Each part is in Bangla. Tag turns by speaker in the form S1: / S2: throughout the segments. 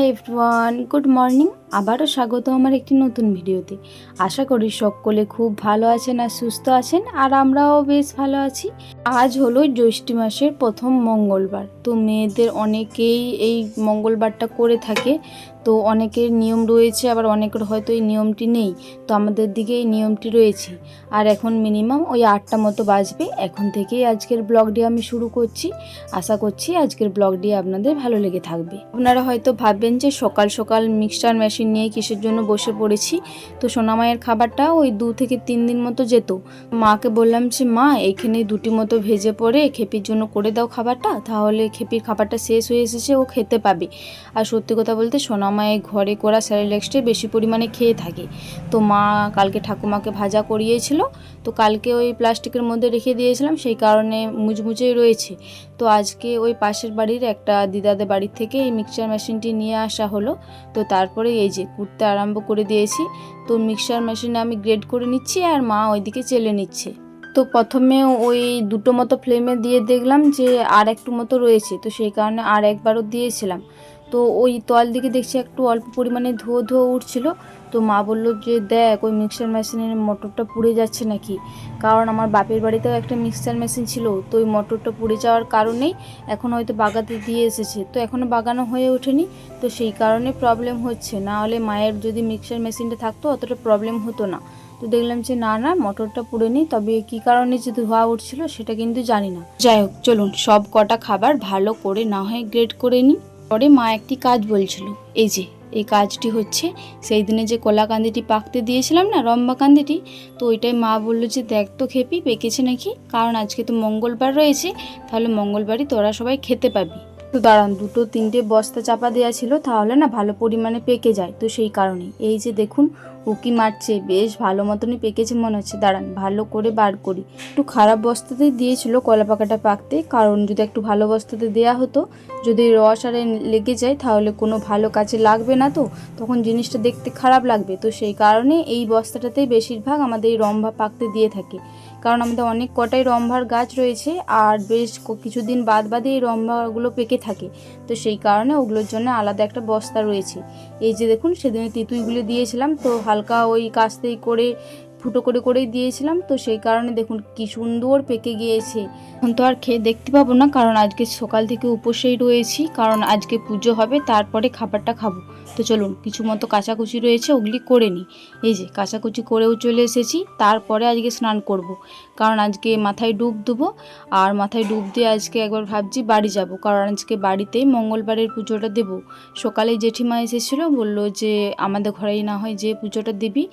S1: হাই এভরিওয়ান গুড মর্নিং আবারও স্বাগত আমার একটি নতুন ভিডিওতে। আশা করি সকলে খুব ভালো আছেন আর সুস্থ আছেন, আর আমরাও বেশ ভালো আছি। আজ হলো জ্যৈষ্ঠী মাসের প্রথম মঙ্গলবার। তো মেয়েদের অনেকেই এই মঙ্গলবারটা করে থাকে। তো অনেকের নিয়ম রয়েছে, আবার অনেকের হয়তো এই নিয়মটি নেই। তো আমাদের দিকে এই নিয়মটি রয়েছে। আর এখন মিনিমাম ওই আটটা মতো বাজবে। এখন থেকেই আজকের ব্লগটি আমি শুরু করছি। আশা করছি আজকের ব্লগটি আপনাদের ভালো লেগে থাকবে। আপনারা হয়তো ভাববেন যে সকাল সকাল মিক্সচার মেশিন নিয়ে কিসের জন্য বসে পড়েছি। তো সোনামায়ের খাবারটা ওই দু থেকে তিন দিন মতো যেত। মাকে বললাম যে, মা এইখানে দুটি মতো ভেজে পড়ে খেপির জন্য করে দাও খাবারটা, তাহলে খেপির খাবারটা শেষ হয়ে এসেছে, ও খেতে পাবে। আর সত্যি কথা বলতে সোনামায় ঘরে করা স্যারেলেক্সটাই বেশি পরিমাণে খেয়ে থাকে। তো মা কালকে ঠাকুমাকে ভাজা করিয়েছিল। তো কালকে ওই প্লাস্টিকের মধ্যে রেখে দিয়েছিলাম, সেই কারণে মুচমুচেই রয়েছে। তো আজকে ওই পাশের বাড়ির একটা দিদাদের বাড়ির থেকে এই মিক্সচার মেশিনটি নিয়ে আসা হলো। তো তারপরে এই যে কুটতে আরম্ভ করে দিয়েছি, তো মিক্সার মেশিনে আমি গ্রেড করে নিচ্ছি আর মা ওইদিকে চেলে নিচ্ছে। তো প্রথমে ওই দুটো মতো ফ্লেমে দিয়ে দেখলাম যে আর একটু মতো রয়েছে, তো সেই কারণে আর একবারও দিয়েছিলাম। তো ওই তল দিকে দেখছি একটু অল্প পরিমাণে ধুয়ো ধুয়ো উঠছিল। তো মা বলল যে, দেখ, ওই মিক্সার মেশিনের মোটরটা পুড়ে যাচ্ছে নাকি? কারণ আমার বাপের বাড়িতেও একটা মিক্সার মেশিন ছিল, তো ওই মোটরটা পুড়ে যাওয়ার কারণেই এখন হয়তো বাগাতে দিয়ে এসেছে। তো এখনও বাগানো হয়ে ওঠেনি, তো সেই কারণে প্রবলেম হচ্ছে। না হলে মায়ের যদি মিক্সার মেশিনটা থাকতো, অতটা প্রবলেম হতো না। তো দেখলাম যে, না না মোটরটা পুড়ে নি তবে কি কারণে যে ধোয়া উঠছিল, সেটা কিন্তু জানি না। যাই হোক, চলুন, সব কটা খাবার ভালো করে না হয় গ্রেড করে নিই। পরে মা একটি কাজ বলছিল, এই যে, এই কাজটি হচ্ছে, সেই দিনে যে কলা কান্দিটি পাকতে দিয়েছিলাম না রম্বা কান্দিটি তো ওইটাই মা বলল যে দেখ তো খেপি, পেকেছে নাকি, কারণ আজকে তো মঙ্গলবার রয়েছে, তাহলে মঙ্গলবারই তোরা সবাই খেতে পাবি। তো দাঁড়ান, দুটো তিনটে বস্তা চাপা দেওয়া ছিল, তাহলে না ভালো পরিমাণে পেকে যায়, তো সেই কারণে এই যে দেখুন উকি মারছে, বেশ ভালো মতনই পেকেছে মনে হচ্ছে। দাঁড়ান, ভালো করে বার করি। একটু খারাপ বস্তাতেই দিয়েছিল কলা পাকাটা পাকতে, কারণ যদি একটু ভালো বস্তাতে দেয়া হতো, যদি রস আরে লেগে যায়, তাহলে কোনো ভালো কাজে লাগবে না তো। তখন জিনিসটা দেখতে খারাপ লাগবে। তো সেই কারণে এই বস্তাটাতেই বেশিরভাগ আমাদের এই রম্ভা পাকতে দিয়ে থাকে। কারণ আমাদের অনেক কটাই রম্ভার গাছ রয়েছে আর বেশ কিছুদিন বাদ বাদে এই রম্ভাগুলো পেকে থাকে। তো সেই কারণে ওগুলোর জন্য আলাদা একটা বস্তা রয়েছে। এই যে দেখুন, সেদিনে তিতুইগুলো দিয়েছিলাম, তো হালকা ওই কাস্তেই করে ফুটো করে করেই দিয়েছিলাম। তো সেই কারণে দেখুন কি সুন্দর পেকে গিয়েছে। এখন তো আর খেয়ে দেখতে পাবো না, কারণ আজকে সকাল থেকে উপসেই রয়েছি, কারণ আজকে পুজো হবে, তারপরে খাবারটা খাব। তো চলুন, কিছু মতো কাঁচাকুচি রয়েছে, ওগুলি করে নিই। এই যে, কাচাকুচি করেও চলে এসেছি, তারপরে আজকে স্নান করব। কারণ আজকে মাথায় ডুব দেবো, আর মাথায় ডুব দিয়ে আজকে একবার ভাবছি বাড়ি যাব, কারণ আজকে বাড়িতেই মঙ্গলবারের পুজোটা দেব। সকালে জেঠিমা এসেছিল, বলল যে আমাদের ঘরেই না হয় যে পুজোটা দিবি,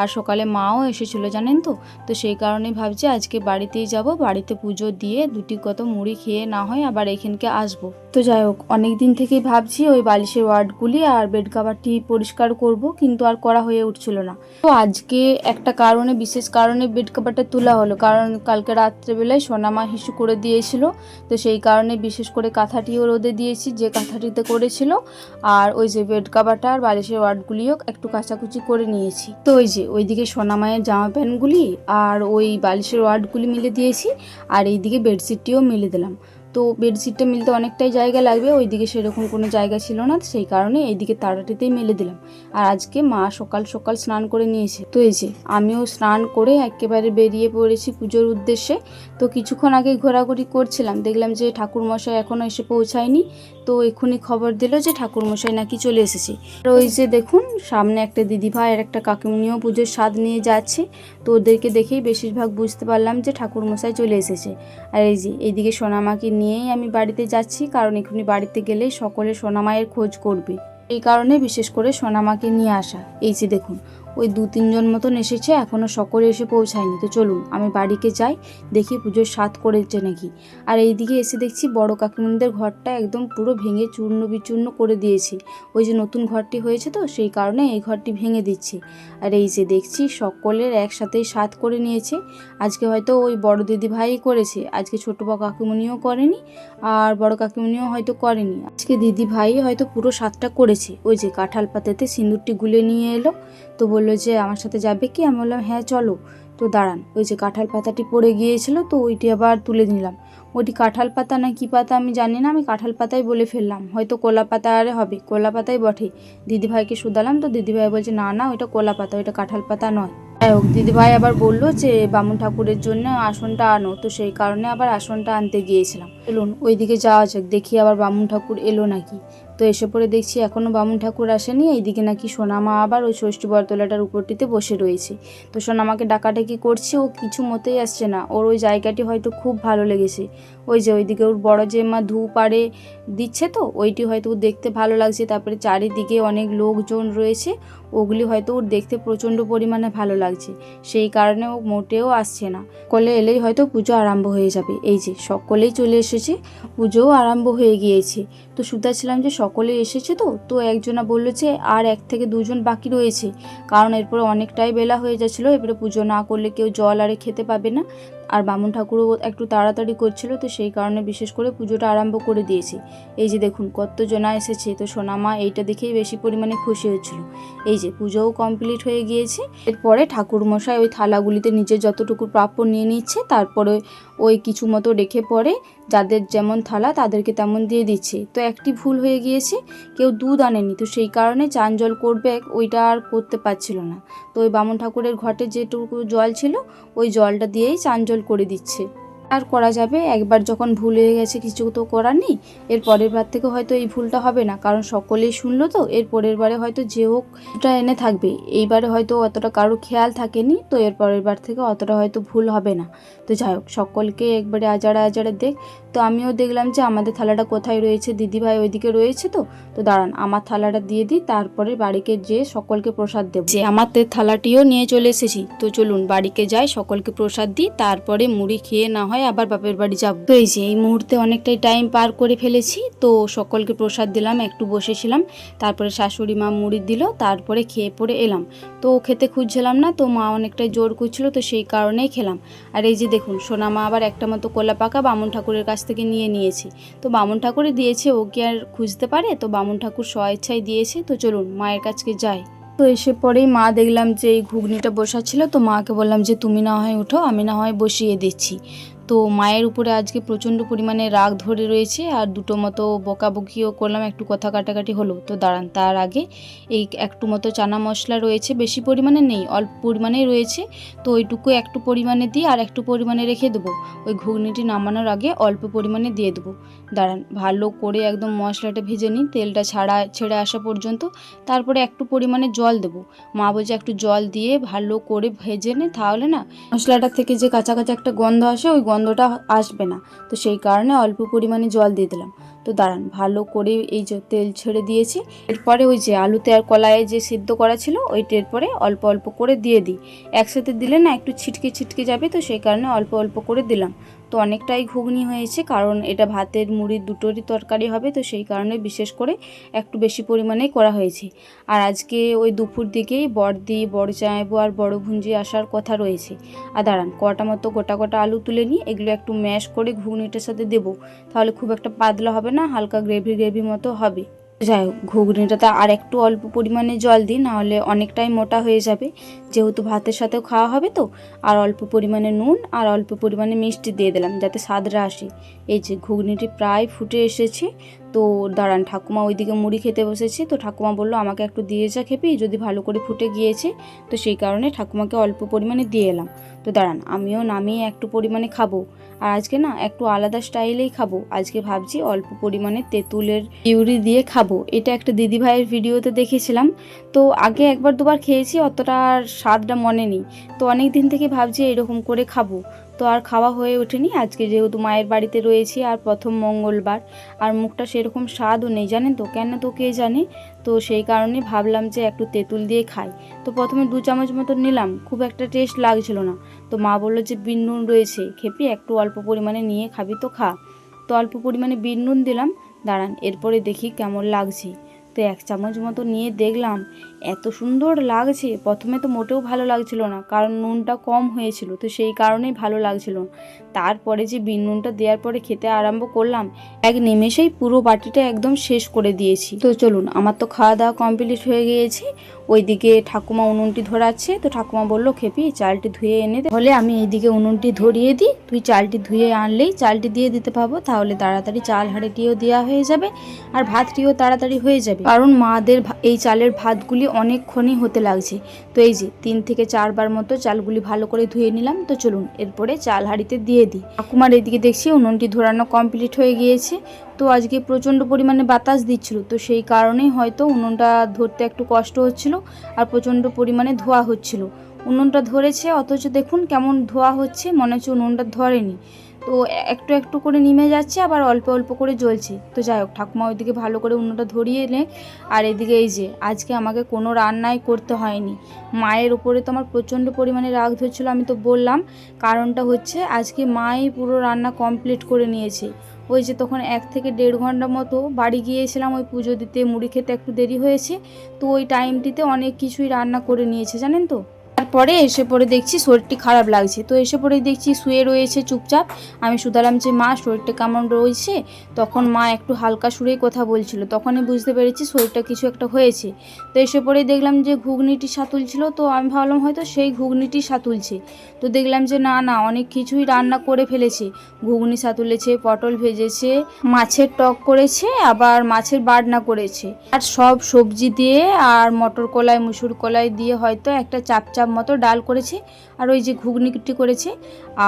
S1: আর সকালে মাও এসেছিল জানেন তো? তো সেই কারণে ভাবছি আজকে বাড়িতেই যাব, বাড়িতে পুজো দিয়ে দুটি কত মুড়ি খেয়ে না হয় আবার এখানকে আসব। তো যাই হোক অনেক দিন থেকেই ভাবছি ওই বালিশের ওয়ার্ডগুলি আর বেড কাভারটি পরিষ্কার করব, কিন্তু আর করা হয়ে উঠছিল না। তো আজকে একটা কারণে, বিশেষ কারণে বেড কাভারটা তোলা হলো, কারণ কালকে রাত্রেবেলায় সোনামা হিসু করে দিয়েছিল, তো সেই কারণে বিশেষ করে কাঁথাটিও রোদে দিয়েছি, যে কাঁথাটিতে করেছিল, আর ওই যে বেড কাভারটা আর বালিশের ওয়ার্ডগুলিও একটু কাচাকুচি করে নিয়েছি। তো ওই যে, ওইদিকে সোনামায়ের জামা প্যান্টগুলি আর ওই বালিশের ওয়ার্ডগুলি মিলে দিয়েছি, আর এইদিকে বেডশিটটিও মিলে দিলাম। তো বেডশিটটা মিলতে অনেকটাই জায়গা লাগবে, ওইদিকে সেরকম কোনো জায়গা ছিল না, সেই কারণে এইদিকে তাড়াটিতেই মেলে দিলাম। আর আজকে মা সকাল সকাল স্নান করে নিয়েছে। তো এই যে, আমিও স্নান করে একেবারে বেরিয়ে পড়েছি পুজোর উদ্দেশ্যে। তো কিছুক্ষণ আগে ঘোরাঘুরি করছিলাম, দেখলাম যে ঠাকুরমশাই এখনও এসে পৌঁছায়নি। তো এক্ষুনি খবর দিল যে ঠাকুরমশাই নাকি চলে এসেছে। আর ওই যে দেখুন, সামনে একটা দিদিভাই আর একটা কাকিমুনিও পুজোর স্বাদ নিয়ে যাচ্ছে। তো ওদেরকে দেখেই বেশিরভাগ বুঝতে পারলাম যে ঠাকুরমশাই চলে এসেছে। আর এই যে, এইদিকে সোনামাকে নিয়েই আমি বাড়িতে যাচ্ছি, কারণ এখনই বাড়িতে গেলে সকলে সোনামায়ের খোঁজ করবে। এই কারণে বিশেষ করে সোনামাকে নিয়ে আসা। এই যে দেখুন ওই দু তিনজন মতন এসেছে এখনও সকলে এসে পৌঁছায়নি। তো চলুন, আমি বাড়িকে যাই, দেখি পুজোর স্বাদ করেছে নাকি। আর এইদিকে এসে দেখছি বড় কাকিমণিদের ঘরটা একদম পুরো ভেঙে চূর্ণ বিচূর্ণ করে দিয়েছে। ওই যে নতুন ঘরটি হয়েছে তো, সেই কারণে এই ঘরটি ভেঙে দিচ্ছে। আর এই যে দেখছি, সকলের একসাথেই স্বাদ করে নিয়েছে। আজকে হয়তো ওই বড় দিদি ভাই করেছে, আজকে ছোট বা কাকিমণিও করেনি, আর বড় কাকিমণিও হয়তো করেনি। আজকে দিদি ভাই হয়তো পুরো স্বাদটা করেছে। ওই যে কাঁঠাল পাতাতে সিঁদুরটি গুলে নিয়ে এলো, তো বলল যে, আমার সাথে যাবে কি? আমি বললাম হ্যাঁ চলো। তো দাঁড়ান, ওই যে কাঁঠাল পাতাটি পড়ে গিয়েছিল, তো ওইটি আবার তুলে নিলাম। ওটি কাঁঠাল পাতা না কি পাতা আমি জানি না, আমি কাঁঠাল পাতাই বলে ফেললাম। হয়তো কোলা পাতা আরে হবে, কোলা পাতাই বটে। দিদিভাইকে শুধালাম, তো দিদিভাই বলছে, না না, ওইটা কোলা পাতা, ওইটা কাঁঠাল পাতা নয়। যাই হোক, দিদিভাই আবার বলল যে, বামুন ঠাকুরের জন্য আসনটা আনো। তো সেই কারণে আবার আসনটা আনতে গিয়েছিলাম। চলুন, ওইদিকে যাওয়া যাক, দেখি আবার বামুন ঠাকুর এলো নাকি। তো এসে পরে দেখছি এখনও বামুন ঠাকুর আসেনি, এইদিকে নাকি সোনামা আবার ওই ষষ্ঠী বরতলাটার উপরটিতে বসে রয়েছে। তো সোনামাকে ডাকাডাকি করছে, ও কিছু মতেই আসছে না। ওর ওই জায়গাটি হয়তো খুব ভালো লেগেছে। ওই যে ওইদিকে ওর বড় যে মা ধু পাড়ে দিচ্ছে তো, ওইটি হয়তো দেখতে ভালো লাগছে। তারপরে চারিদিকে অনেক লোকজন রয়েছে। ওগুলি হয়তো ওর দেখতে প্রচণ্ড পরিমাণে ভালো লাগছে। সেই কারণে ও মোটেও আসছে না। কলে এলেই হয়তো পুজো আরম্ভ হয়ে যাবে। এই যে, সকলেই চলে এসেছে। পুজোও আরম্ভ হয়ে গিয়েছে। তো শুধাছিলাম যে সকলে এসেছে তো? তো একজনা বলল যে, আর এক থেকে দুজন বাকি রয়েছে। কারণ এরপরে অনেকটাই বেলা হয়ে যাচ্ছিল। এরপরে পুজো না করলে কেউ জল আরে খেতে পাবে না। আর বামুন ঠাকুরও একটু তাড়াতাড়ি করছিল, তো সেই কারণে বিশেষ করে পুজোটা আরম্ভ করে দিয়েছি। এই যে দেখুন, কত জনা এসেছে, তো সোনামা এইটা দেখেই বেশি পরিমাণে খুশি হয়েছিল এই যে পুজোও কমপ্লিট হয়ে গিয়েছে। এরপরে ঠাকুরমশাই ওই থালাগুলিতে নিজের যতটুকু প্রাপ্য নিয়ে নিচ্ছে, তারপরে ওই কিছু মতো রেখে পরে যাদের যেমন থালা তাদেরকে তেমন দিয়ে দিচ্ছে। তো একটি ভুল হয়ে গিয়েছে, কেউ দুধ আনেনি। তো সেই কারণে চান জল করবে ওইটা আর করতে পারছিল না। তো ওই বামন ঠাকুরের ঘটে যেটুকু জল ছিল, ওই জলটা দিয়েই চান জল করে দিচ্ছে। আর করা যাবে? একবার যখন ভুল হয়ে গেছে, কিছু তো করার নেই। এর পরের বার থেকে হয়তো এই ভুলটা হবে না। কারণ সকলেই শুনলো তো, এর পরের বারে হয়তো যে হোক ওটা এনে থাকবে। এইবারে হয়তো অতটা কারও খেয়াল থাকেনি, তো এর পরের বার থেকে অতটা হয়তো ভুল হবে না। তো যাই হোক, সকলকে একবারে আজারে আজারে দেখ। তো আমিও দেখলাম যে আমাদের থালাটা কোথায় রয়েছে? দিদিভাই ওইদিকে রয়েছে তো? তো দাঁড়ান, আমার থালাটা দিয়ে দিই, তারপরে বাড়িকে যেয়ে সকলকে প্রসাদ দেব। যে আমাদের থালাটিও নিয়ে চলে এসেছি। তো চলুন বাড়িকে যাই, সকলকে প্রসাদ দিই, তারপরে মুড়ি খেয়ে না হয় আবার বাপের বাড়ি যাব। তো এই যে এই মুহূর্তে অনেকটাই টাইম পার করে ফেলেছি, তো সকলকে প্রসাদ দিলাম, একটু বসেছিলাম, তারপরে শাশুড়ি মা মুড়ি দিল, তারপরে খেয়ে পরে এলাম। তো খেতে খুঁজছিলাম না, তো মা অনেকটাই জোর করছিল, তো সেই কারণেই খেলাম। আর এই যে দেখুন সোনা মা আবার একটা মতো কোলা পাকা বামুন ঠাকুরের কাছ থেকে নিয়ে নিয়েছি। তো বামুন ঠাকুরই দিয়েছে, ও কি আর খুঁজতে পারে? তো বামুন ঠাকুর স্বেচ্ছায় দিয়েছে, তো চলুন, মায়ের কাছকে যাই। তো এসে পরেই মা দেখলাম যে এই ঘুগনিটা বসা ছিল, তো মাকে বললাম যে, তুমি না হয় উঠো, আমি না হয় বসিয়ে দিচ্ছি। তো মায়ের উপরে আজকে প্রচণ্ড পরিমাণে রাগ ধরে রয়েছে আর দুটো মতো বকাবকিও করলাম, একটু কথা কাটাকাটি হলো। তো দাঁড়ান, তার আগে এই একটু মতো চানা মশলা রয়েছে, বেশি পরিমাণে নেই, অল্প পরিমাণেই রয়েছে। তো ওইটুকু একটু পরিমাণে দিয়ে আর একটু পরিমাণে রেখে দেবো। ওই ঘুগনিটি নামানোর আগে অল্প পরিমাণে দিয়ে দেবো। দাঁড়ান, ভালো করে একদম মশলাটা ভেজে নিই তেলটা ছাড়া, ছেড়ে আসা পর্যন্ত। তারপরে একটু পরিমাণে জল দেবো। মা বলছে একটু জল দিয়ে ভালো করে ভেজে নে, তাহলে না মশলাটা থেকে যে কাঁচা কাঁচা একটা গন্ধ আসে, ওই গন্ধটা আসবে না। তো সেই কারণে অল্প পরিমাণে জল দিয়ে দিলাম। তো দাঁড়ান, ভালো করে এই যে তেল ছেড়ে দিয়েছি। এরপরে ওই যে আলুতে আর কলায় যে সিদ্ধ করা ছিল ওইটার পরে অল্প অল্প করে দিয়ে দিই। একসাথে দিলে না একটু ছিটকে ছিটকে যাবে, তো সেই কারণে অল্প অল্প করে দিলাম। তো অনেকটাই ঘুগনি হয়েছে, কারণ এটা ভাতের মুড়ির দুটোরই তরকারি হবে, তো সেই কারণে বিশেষ করে একটু বেশি পরিমাণেই করা হয়েছে। আর আজকে ওই দুপুর দিকেই বড়দি বড় জামাইবু আর বড় ভুঞ্জি আসার কথা রয়েছে। আর দাঁড়ান, কটা মতো গোটা গোটা আলু তুলে নিই এগুলো একটু ম্যাশ করে ঘুগনিটার সাথে দেবো, তাহলে খুব একটা পাতলা হবে না, হালকা গ্রেভি গ্রেভি মতো হবে। যাই হোক ঘুগনিটাতে আর একটু অল্প পরিমাণে জল দিই, নাহলে অনেকটাই মোটা হয়ে যাবে। যেহেতু ভাতের সাথেও খাওয়া হবে তো, আর অল্প পরিমাণে নুন আর অল্প পরিমাণে মিষ্টি দিয়ে দিলাম, যাতে স্বাদটা আসে। এই যে, ঘুগনিটি প্রায় ফুটে এসেছে তো দাঁড়ান, ঠাকুমা ওইদিকে মুড়ি খেতে বসেছে। তো ঠাকুমা বলল, আমাকে একটু দিয়ে যা খেপি, যদি ভালো করে ফুটে গিয়েছে। তো সেই কারণে ঠাকুমাকে অল্প পরিমাণে দিয়ে এলাম। তো দাঁড়ান, আমিও নামিয়ে একটু পরিমাণে খাব। আর আজকে না একটু আলাদা স্টাইলেই খাব। আজকে ভাবছি অল্প পরিমাণে তেঁতুলের পিউরি দিয়ে খাব। এটা একটা দিদিভাইয়ের ভিডিওতে দেখেছিলাম। তো আগে একবার দুবার খেয়েছি, অতটা আর স্বাদটা মনে নেই। তো অনেক দিন থেকে ভাবছি এরকম করে খাব। তো আর খাওয়া হয়ে ওঠেনি। আজকে যেহেতু মায়ের বাড়িতে রয়েছি আর প্রথম মঙ্গলবার, আর মুখটা সেরকম স্বাদও নেই, জানেন তো? কেন তো কে জানে? তো সেই কারণে ভাবলাম যে একটু তেঁতুল দিয়ে খাই। তো প্রথমে দু চামচ মতো নিলাম, খুব একটা টেস্ট লাগছিল না। তো মা বলল যে বিন নুন রয়েছে, খেপি একটু অল্প পরিমাণে নিয়ে খাবি তো খা। তো অল্প পরিমাণে বিন নুন দিলাম, দাঁড়ান, এরপরে দেখি কেমন লাগছে। তো এক চামচ মতো নিয়ে দেখলাম, এত সুন্দর লাগছে। প্রথমে তো মোটেও ভালো লাগছিল না, কারণ নুনটা কম হয়েছিল, তো সেই কারণেই ভালো লাগছিল। তারপরে যে বিন নুনটা দেওয়ার পরে খেতে আরম্ভ করলাম, এক নিমেষেই পুরো বাটিটা একদম শেষ করে দিয়েছি। তো চলুন, আমার তো খাওয়া দাওয়া কমপ্লিট হয়ে গিয়েছে। ওইদিকে ঠাকুমা উনুনটি ধরাচ্ছে, তো ঠাকুমা বলল, খেপি, চালটি ধুয়ে এনে বলে, আমি এইদিকে উনুনটি ধরিয়ে দিই। তুই চালটি ধুয়ে আনলেই চালটি দিয়ে দিতে পারব তাহলে তাড়াতাড়ি চাল হাঁড়িটিও দেওয়া হয়ে যাবে আর ভাতটিও তাড়াতাড়ি হয়ে যাবে। কারণ মাদের এই চালের ভাতগুলি অনেকক্ষণই হতে লাগছে। তো এই যে, তিন থেকে চারবার মতো চালগুলি ভালো করে ধুয়ে নিলাম। তো চলুন, এরপরে চাল হাঁড়িতে দিয়ে দিই। ঠাকুমার এদিকে দেখছি উনুনটি ধরানো কমপ্লিট হয়ে গিয়েছে। তো আজকে প্রচণ্ড পরিমাণে বাতাস দিচ্ছিল। তো সেই কারণেই হয়তো উনুনটা ধরতে একটু কষ্ট হচ্ছিল আর প্রচণ্ড পরিমাণে ধোয়া হচ্ছিল। উনুনটা ধরেছে, অথচ দেখুন কেমন ধোয়া হচ্ছে, মনে হচ্ছে উনুনটা ধরেনি। তো একটু একটু করে নেমে যাচ্ছে, আবার অল্প অল্প করে জ্বলছে। তো যাই হোক, ঠাকুমা ওইদিকে ভালো করে উনুনটা ধরিয়ে নে আর এদিকে এই যে, আজকে আমাকে কোনো রান্নাই করতে হয়নি। মায়ের উপরে তো আমার প্রচণ্ড পরিমাণে রাগ ধরছিল, আমি তো বললাম। কারণটা হচ্ছে, আজকে মাই পুরো রান্না কমপ্লিট করে নিয়েছে। ওই যে তখন এক থেকে দেড় ঘণ্টা মতো বাড়ি গিয়েছিলাম, ওই পুজো দিতে, মুড়ি খেতে একটু দেরি হয়েছে। তো ওই টাইমটিতে অনেক কিছুই রান্না করে নিয়েছে, জানেন তো? তারপরে এসে পরে দেখছি শরীরটি খারাপ লাগছে। তো এসে পরে দেখছি শুয়ে রয়েছে চুপচাপ। আমি শুধালাম যে, মা, শরীরটা কেমন রয়েছে? তখন মা একটু হালকা সুরেই কথা বলছিল। তখনই বুঝতে পেরেছি শরীরটা কিছু একটা হয়েছে। তো এসে পরেই দেখলাম যে, ঘুগনিটি সাতুল ছিল। তো আমি ভাবলাম হয়তো সেই ঘুগনিটি সাতুলছে। তো দেখলাম যে, না না, অনেক কিছুই রান্না করে ফেলেছে। ঘুগনি সাতুলেছে, পটল ভেজেছে, মাছের টক করেছে, আবার মাছের বাটনা করেছে। আর সব সবজি দিয়ে আর মটর কলাই, মুসুর কলাই দিয়ে হয়তো একটা চাপ চাপ মতো ডাল করেছে আর ওই যে ঘুগনিটি করেছে।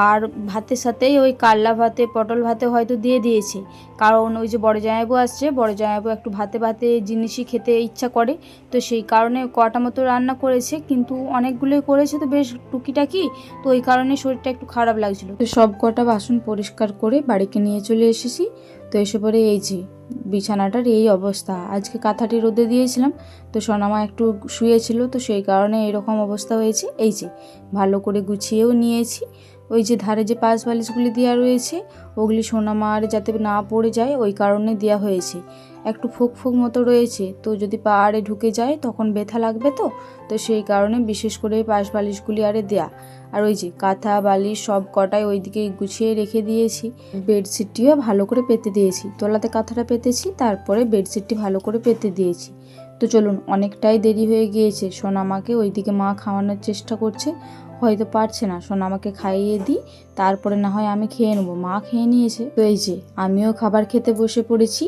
S1: আর ভাতের সাথেই ওই কাল্লা ভাতে, পটল ভাতে হয়তো দিয়ে দিয়েছে। কারণ ওই যে বড় জামাইবু আসছে, বড় জামাইবু একটু ভাতে ভাতে জিনিসই খেতে ইচ্ছা করে। তো সেই কারণে কটা মতো রান্না করেছে, কিন্তু অনেকগুলোই করেছে তো বেশ টুকিটাকি। তো ওই কারণে শরীরটা একটু খারাপ লাগছিল। তো সব কটা বাসন পরিষ্কার করে বাড়িকে নিয়ে চলে এসেছি। তো এসে পরে এই যে বিছানাটার এই অবস্থা। আজকে কাঁথাটি রোদে দিয়েছিলাম, তো সোনামা একটু শুয়েছিল, তো সেই কারণে এরকম অবস্থা হয়েছে। এই যে, ভালো করে গুছিয়েও নিয়েছি। ওই যে ধারে যে পাশ বালিশগুলি দেওয়া রয়েছে, ওগুলি সোনামার যাতে না পড়ে যায়, ওই কারণে দেওয়া হয়েছে। একটু ফুক ফুক মতো রয়েছে। তো যদি পাহাড়ে ঢুকে যায়, তখন ব্যথা লাগবে তো? তো সেই কারণে বিশেষ করে পাশ বালিশগুলি আরে দেয়া। আর ওই যে কাঁথা, বালিশ সব কটাই ওইদিকে গুছিয়ে রেখে দিয়েছি। বেডশিটটিও ভালো করে পেতে দিয়েছি। তোলাতে কাঁথাটা পেতেছি, তারপরে বেডশিটটি ভালো করে পেতে দিয়েছি। তো চলুন, অনেকটাই দেরি হয়ে গিয়েছে। সোনামাকে ওইদিকে মা খাওয়ানোর চেষ্টা করছে। হয়তো পারছে না। সোনামাকে খাইয়ে দিই তারপরে না হয় আমি খেয়ে নেব। মা খেয়ে নিয়েছে। তো এই যে, আমিও খাবার খেতে বসে পড়েছি।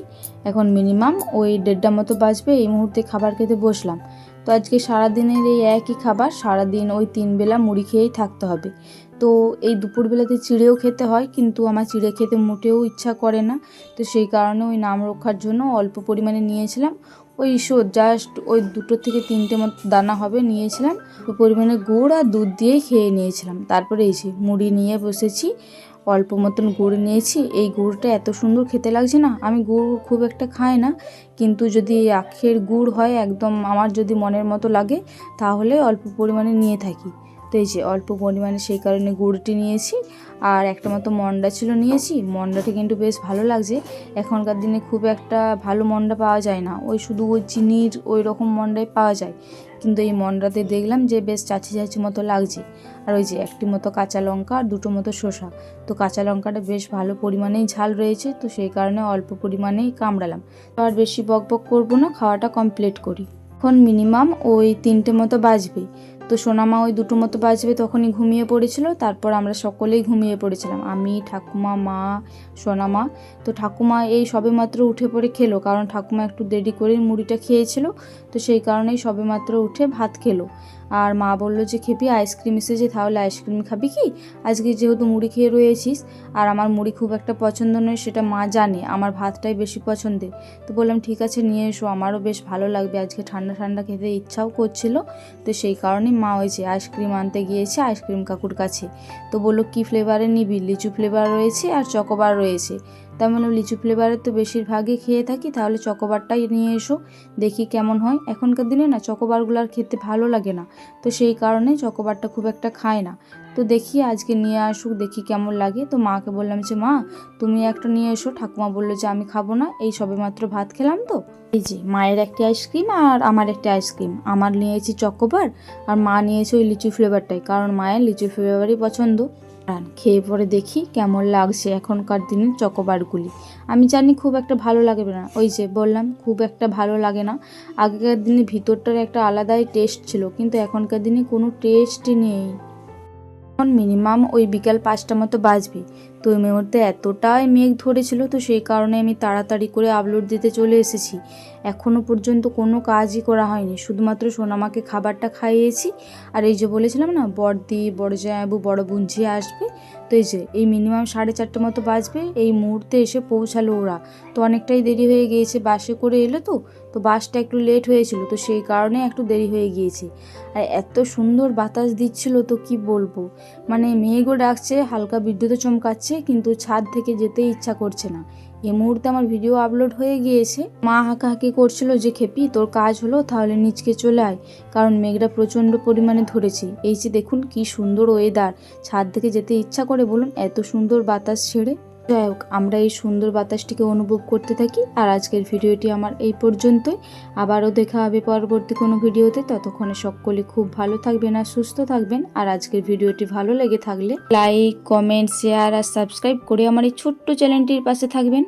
S1: এখন মিনিমাম ওই দেড়টা মতো বাজবে, এই মুহূর্তে খাবার খেতে বসলাম। তো আজকে সারাদিনের এই একই খাবার, সারাদিন ওই তিন বেলা মুড়ি খেয়েই থাকতে হবে। তো এই দুপুরবেলাতে চিড়েও খেতে হয়, কিন্তু আমার চিড়ে খেতে মোটেও ইচ্ছা করে না। তো সেই কারণে ওই নাম রক্ষার জন্য অল্প পরিমাণে নিয়েছিলাম। ওই জাস্ট ওই দুটো থেকে তিনটে মতো দানা হবে নিয়েছিলাম। ওই পরিমাণে গুড় আর দুধ দিয়ে খেয়ে নিয়েছিলাম। তারপরে এই যে মুড়ি নিয়ে বসেছি, অল্প মতন গুড় নিয়েছি। এই গুড়টা এত সুন্দর খেতে লাগছে না, আমি গুড় খুব একটা খাই না। কিন্তু যদি আখের গুড় হয়, একদম আমার যদি মনের মতো লাগে, তাহলে অল্প পরিমাণে নিয়ে থাকি। তো এই যে অল্প পরিমাণে সেই কারণে গুড়টি নিয়েছি আর একটা মতো মন্ডা ছিল নিয়েছি। মন্ডাটি কিন্তু বেশ ভালো লাগছে। এখনকার দিনে খুব একটা ভালো মন্ডা পাওয়া যায় না। ওই শুধু ওই চিনির ওই রকম মন্ডাই পাওয়া যায়। কিন্তু এই মন্ডাতে দেখলাম যে বেশ চাচি চাচি মতো লাগছে। আর ওই যে একটি মতো কাঁচা লঙ্কা আর দুটো মতো শসা। তো কাঁচা লঙ্কাটা বেশ ভালো পরিমাণেই ঝাল রয়েছে। তো সেই কারণে অল্প পরিমাণেই কামড়ালাম। আর বেশি বক বক করব না, খাওয়াটা কমপ্লিট করি। এখন মিনিমাম ওই তিনটে মতো বাজবে তো সোনামা ওই দুটো মতো বাজবে তখনই ঘুমিয়ে পড়েছিল, তারপর আমরা সকলেই ঘুমিয়ে পড়েছিলাম। আমি, ঠাকুমা, মা, সোনামা। তো ঠাকুমা এই সবে মাত্র উঠে পড়ে খেলো, কারণ ঠাকুমা একটু দেরি করে মুড়িটা খেয়েছিল, তো সেই কারণেই সবে মাত্র উঠে ভাত খেলো। আর মা বলল যে, খেপি, আইসক্রিম এসেছে, তাহলে আইসক্রিম খাবি কি? আজকে যেহেতু মুড়ি খেয়ে রয়েছিস আর আমার মুড়ি খুব একটা পছন্দ নয়, সেটা মা জানে, আমার ভাতটাই বেশি পছন্দের। তো বললাম, ঠিক আছে, নিয়ে এসো, আমারও বেশ ভালো লাগবে, আজকে ঠান্ডা ঠান্ডা খেতে ইচ্ছাও করছিল। তো সেই কারণেই মা যে আইসক্রিম আনতে গিয়েছে, আইসক্রিম কাকুর কাছে। তো বলল, কী ফ্লেভারে নিবি? লিচু ফ্লেভার রয়েছে আর চকোবার রয়েছে। তাই বললাম লিচু ফ্লেভারের তো বেশিরভাগই খেয়ে থাকি, তাহলে চকোবারটাই নিয়ে এসো, দেখি কেমন হয়। এখনকার দিনে না চকোবারগুলো আর খেতে ভালো লাগে না, তো সেই কারণে চকোবারটা খুব একটা খায় না। তো দেখি আজকে নিয়ে আসুক, দেখি কেমন লাগে। তো মাকে বললাম যে, মা, তুমি একটা নিয়ে এসো। ঠাকুমা বলল যে, আমি খাব না, এই সবে মাত্র ভাত খেলাম তো। এই যে, মায়ের একটি আইসক্রিম আর আমার একটি আইসক্রিম আমার নিয়েছি চকোবার আর মা নিয়েছে ওই লিচু ফ্লেভারটাই কারণ মায়ের লিচু ফ্লেভারই পছন্দ। আর খেয়ে পরে দেখি কেমন লাগছে এখনকার দিনের চকোবারগুলি। আমি জানি খুব একটা ভালো লাগবে না। ওই যে বললাম, খুব একটা ভালো লাগে না। আগেকার দিনে ভিতরটার একটা আলাদাই টেস্ট ছিল, কিন্তু এখনকার দিনে কোনো টেস্টই নেই। মিনিমাম ওই বিকাল পাঁচটা মতো বাজবে। তো ওই মুহূর্তে এতটাই মেঘ ধরেছিল তো সেই কারণে আমি তাড়াতাড়ি করে আপলোড দিতে চলে এসেছি। এখনও পর্যন্ত কোনো কাজই করা হয়নি। শুধুমাত্র সোনামাকে খাবারটা খাইয়েছি। আর এই যে বলেছিলাম না, বড়দি বড় জায়াবু বড় বুঞ্জি আসবে। তো এই যে এই মিনিমাম সাড়ে চারটে মতো বাজবে, এই মুহূর্তে এসে পৌঁছালো ওরা। তো অনেকটাই দেরি হয়ে গিয়েছে বাসে করে এলো তো তো বাসটা একটু লেট হয়েছিল, তো সেই কারণে একটু দেরি হয়ে গিয়েছে। আর এত সুন্দর বাতাস দিচ্ছিল তো কি বলব? মানে মেঘও ডাকছে, হালকা বিদ্যুৎও চমকাচ্ছে, কিন্তু ছাদ থেকে যেতে ইচ্ছা করছে না। এই মুহূর্তে আমার ভিডিও আপলোড হয়ে গিয়েছে। মা হাঁকাহাঁকি করছিল যে, খেপি, তোর কাজ হলো, তাহলে নিচকে চলে আয়। কারণ মেঘটা প্রচণ্ড পরিমাণে ধরেছে। এই যে দেখুন, কি সুন্দর ওয়েদার ছাদ থেকে যেতে ইচ্ছা করে, বলুন, এত সুন্দর বাতাস ছেড়ে। যাই হোক, আমরা এই সুন্দর বাতাসটিকে অনুভব করতে থাকি। আর আজকের ভিডিওটি আমার এই পর্যন্তই। আবারও দেখা হবে পরবর্তী কোনো ভিডিওতে ততক্ষণে সকলে খুব ভালো থাকবেন আর সুস্থ থাকবেন। আর আজকের ভিডিওটি ভালো লেগে থাকলে লাইক কমেন্ট শেয়ার আর সাবস্ক্রাইব করে আমার এই ছোট্ট চ্যানেলটির পাশে থাকবেন।